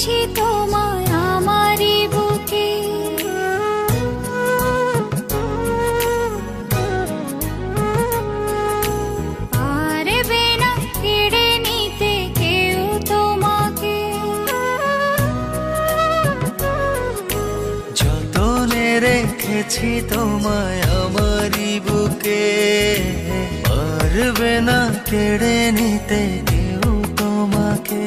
পেয়েছি তোমায় আমারই বুকে। পারবে না কেড়ে নিতে কেউ তোমাকে। যতনে রেখেছি তোমায় আমারই বুকে, পারবে না কেড়ে নিতে কেউ তোমাকে।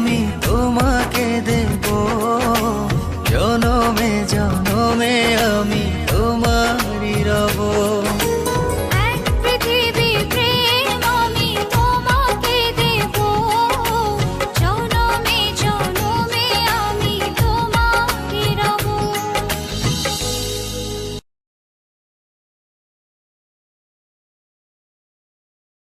me.